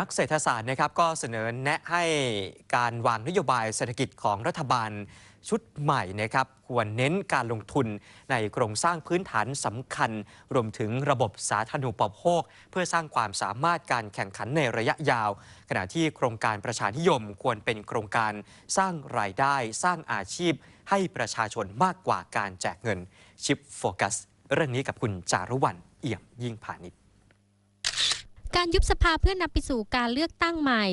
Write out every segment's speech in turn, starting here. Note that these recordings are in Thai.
นักเศรษฐศาสตร์นะครับก็เสนอแนะให้การวางนโยบายเศรษฐกิจของรัฐบาลชุดใหม่นะครับควรเน้นการลงทุนในโครงสร้างพื้นฐานสำคัญ รวมถึงระบบสาธารณูปโภค เพื่อสร้างความสามารถการแข่งขันในระยะยาว ขณะที่โครงการประชานิยมควรเป็นโครงการสร้างรายได้สร้างอาชีพ ให้ประชาชนมากกว่าการแจกเงินชิปโฟกัสเรื่องนี้กับคุณจารุวรรณเอี่ยมยิ่งพาณิชย์ การยุบสภาเพื่อนำไปสู่การเลือกตั้งใหม่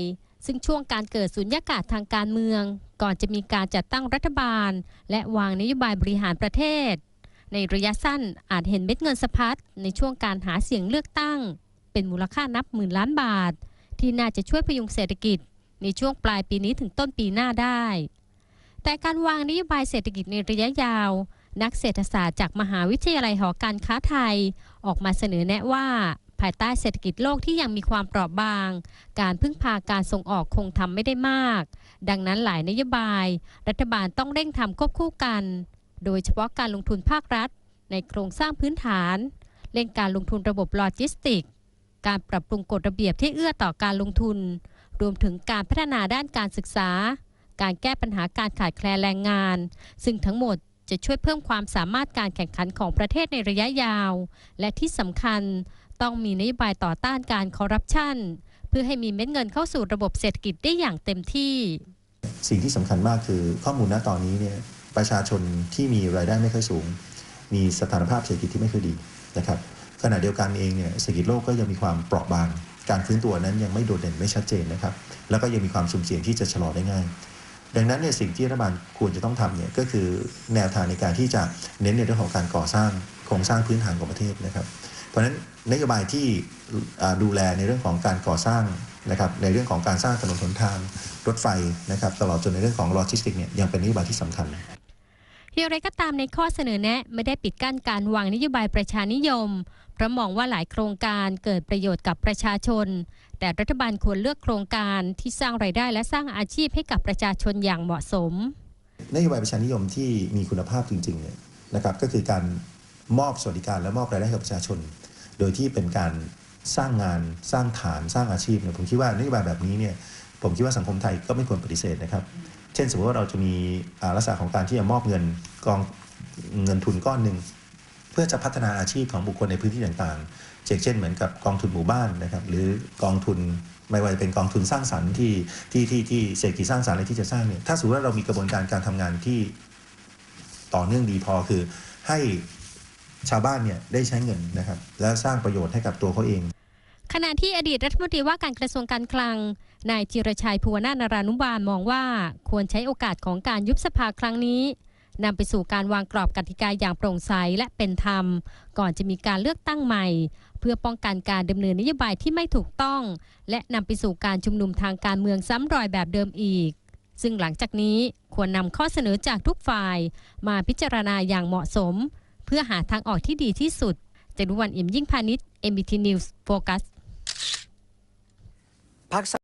ซึ่งช่วงการเกิดสุญญากาศทางการเมือง ก่อนจะมีการจัดตั้งรัฐบาล และวางนโยบายบริหารประเทศ ในระยะสั้นอาจเห็นเม็ดเงินสะพัดในช่วงการหาเสียงเลือกตั้ง เป็นมูลค่านับหมื่นล้านบาท ที่น่าจะช่วยพยุงเศรษฐกิจ ในช่วงปลายปีนี้ถึงต้นปีหน้าได้ แต่การวางนโยบายเศรษฐกิจในระยะยาว นักเศรษฐศาสตร์จากมหาวิทยาลัยหอการค้าไทย ออกมาเสนอแนะว่า ภายใต้เศรษฐกิจโลกที่ยังมีความเปราะบาง การพึ่งพาการส่งออกคงทำไม่ได้มาก ดังนั้นหลายนโยบาย รัฐบาลต้องเร่งทำควบคู่กัน โดยเฉพาะการลงทุนภาครัฐ ในโครงสร้างพื้นฐาน เร่งการลงทุนระบบโลจิสติก การปรับปรุงกฎระเบียบที่เอื้อต่อการลงทุน รวมถึงการพัฒนาด้านการศึกษา การแก้ปัญหาการขาดแคลนแรงงาน ซึ่งทั้งหมด จะช่วยเพิ่มความสามารถการแข่งขันของประเทศในระยะยาว และที่สำคัญต้องมีนโยบายต่อต้านการคอร์รัปชันเพื่อให้มีเม็ดเงินเข้าสู่ระบบเศรษฐกิจได้อย่างเต็มที่ สิ่งที่สำคัญมากคือข้อมูลณตอนนี้เนี่ยประชาชนที่มีรายได้ไม่ค่อยสูง มีสถานภาพเศรษฐกิจที่ไม่ค่อยดีนะครับขณะเดียวกันเองเนี่ยเศรษฐกิจโลกก็ยังมีความเปราะบาง การฟื้นตัวนั้นยังไม่โดดเด่นไม่ชัดเจนนะครับ แล้วก็ยังมีความสุ่มเสี่ยงที่จะชะลอได้ง่าย ดังนั้นเนี่ยสิ่งที่รัฐบาลควรจะต้องทำเนี่ยก็คือแนวทางในการที่จะเน้นในเรื่องของการก่อสร้างโครงสร้างพื้นฐานของประเทศนะครับ เพราะฉะนั้นนโยบายที่ดูแลในเรื่องของการก่อสร้างนะครับในเรื่องของการสร้างถนนหนทางรถไฟนะครับตลอดจนในเรื่องของโลจิสติกเนี่ยยังเป็นนโยบายที่สำคัญ อย่างไรก็ตามในข้อเสนอแนะไม่ได้ปิดกั้นการวางนโยบายประชานิยม เพราะมองว่าหลายโครงการเกิดประโยชน์กับประชาชน แต่รัฐบาลควรเลือกโครงการที่สร้างไรายได้และสร้างอาชีพให้กับประชาชนอย่างเหมาะสม นโยบายประชานิยมที่มีคุณภาพจริงๆเนี่ยนะครับก็คือการมอบสวัสดิการและมอบรายได้ให้กับประชาชน โดยที่เป็นการสร้างงานสร้างฐานสร้างอาชีพเนี่ยผมคิดว่านโยบายแบบนี้เนี่ยผมคิดว่าสังคมไทยก็ไม่ควรปฏิเสธนะครับ เช่นสมมติว่าเราจะมีลักษณะของการที่จะมอบเงินกองเงินทุนก้อนหนึ่งเพื่อจะพัฒนาอาชีพของบุคคลในพื้นที่ต่างๆ เช่นเหมือนกับกองทุนหมู่บ้านนะครับหรือกองทุนไม่ว่าจะเป็นกองทุนสร้างสรรค์ที่ที่ที่ที่เศรษฐกิจสร้างสรรค์อะไรที่จะสร้างเนี่ยถ้าสมมติว่าเรามีกระบวนการการทำงานที่ต่อเนื่องดีพอคือให้ชาวบ้านเนี่ยได้ใช้เงินนะครับ แล้วสร้างประโยชน์ให้กับตัวเขาเอง ขณะที่อดีตรัฐมนตรีว่าการกระทรวงการคลัง นายจิรชัยภูวนาถนารานุบาลมองว่าควรใช้โอกาสของการยุบสภาครั้งนี้นำไปสู่การวางกรอบกติกาอย่างโปร่งใสและเป็นธรรม ก่อนจะมีการเลือกตั้งใหม่ เพื่อป้องกันการดำเนินนโยบายที่ไม่ถูกต้อง และนำไปสู่การชุมนุมทางการเมืองซ้ำรอยแบบเดิมอีก ซึ่งหลังจากนี้ควรนำข้อเสนอจากทุกฝ่าย มาพิจารณาอย่างเหมาะสม เพื่อหาทางออกที่ดีที่สุดจรุวันเอี่ยมยิ่งพาณิชย์ MBT News Focus พัก